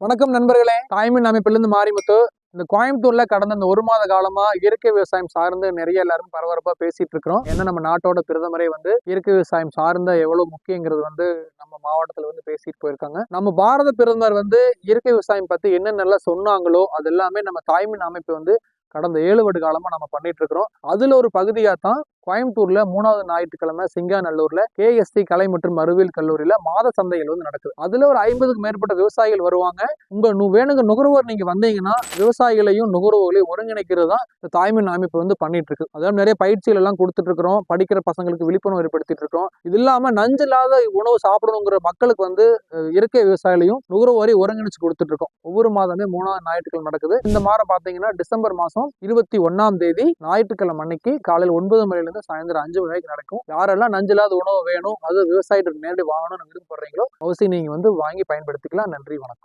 வணக்கம் நண்பர்களே. தாய்மின் அமைப்பிலிருந்து மாரிமுத்து. இந்த கோயம்புத்தூர்ல கடந்த இந்த ஒரு மாத காலமா இயற்கை விவசாயம் சார்ந்து நிறைய எல்லாரும் பரபரப்பா பேசிட்டு இருக்கிறோம். ஏன்னா நம்ம நாட்டோட பிரதமரே வந்து இயற்கை விவசாயம் சார்ந்த எவ்வளவு முக்கியங்கிறது வந்து நம்ம மாவட்டத்துல வந்து பேசிட்டு போயிருக்காங்க. நம்ம பாரத பிரதமர் வந்து இயற்கை விவசாயம் பத்தி என்னென்னலாம் சொன்னாங்களோ அது எல்லாமே நம்ம தாய்மின் அமைப்பு வந்து கடந்த ஏழு வருட காலமா நம்ம பண்ணிட்டு இருக்கிறோம். அதுல ஒரு பகுதியா தான் கோயம்புத்தூர்ல மூணாவது ஞாயிற்றுக்கிழமை சிங்காநல்லூர்ல கேஎஸ்டி கலை மற்றும் அறிவியல் கல்லூரியில மாத சந்தைகள் வந்து நடக்குது. அதுல ஒரு ஐம்பதுக்கு மேற்பட்ட விவசாயிகள் வருவாங்க. உங்க வேணுங்க நுகர்வோர் நீங்க வந்தீங்கன்னா விவசாயிகளையும் நுகர்வோர்களையும் ஒருங்கிணைக்கிறது தான் இந்த தாய்மின் அமைப்பு வந்து பண்ணிட்டு இருக்கு அதாவது நிறைய பயிற்சிகள் எல்லாம் கொடுத்துட்டு இருக்கிறோம் படிக்கிற பசங்களுக்கு விழிப்புணர்வு ஏற்படுத்திட்டு இருக்கோம் இது இல்லாம நஞ்சில்லாத உணவு சாப்பிடணுங்கிற மக்களுக்கு வந்து இயற்கை விவசாயிகளையும் நுகர்வோரையும் ஒருங்கிணைச்சு கொடுத்துட்டு இருக்கோம் ஒவ்வொரு மாதமே மூணாவது ஞாயிற்றுக்கிழமை நடக்குது. இந்த மாதம் பாத்தீங்கன்னா டிசம்பர் மாசம் இருபத்தி ஒன்னாம் தேதி ஞாயிற்றுக்கிழமை அன்னைக்கு காலையில் ஒன்பது மணிலிருந்து கிட்டத்தட்ட சாயந்தரம் அஞ்சு மணிக்கு நடக்கும். யாரெல்லாம் நஞ்சில்லாத உணவு வேணும் அது விவசாயிட்டு நேரடி வாங்கணும்னு விரும்பப்படுறீங்களோ அவசியம் நீங்க வந்து வாங்கி பயன்படுத்திக்கலாம். நன்றி வணக்கம்.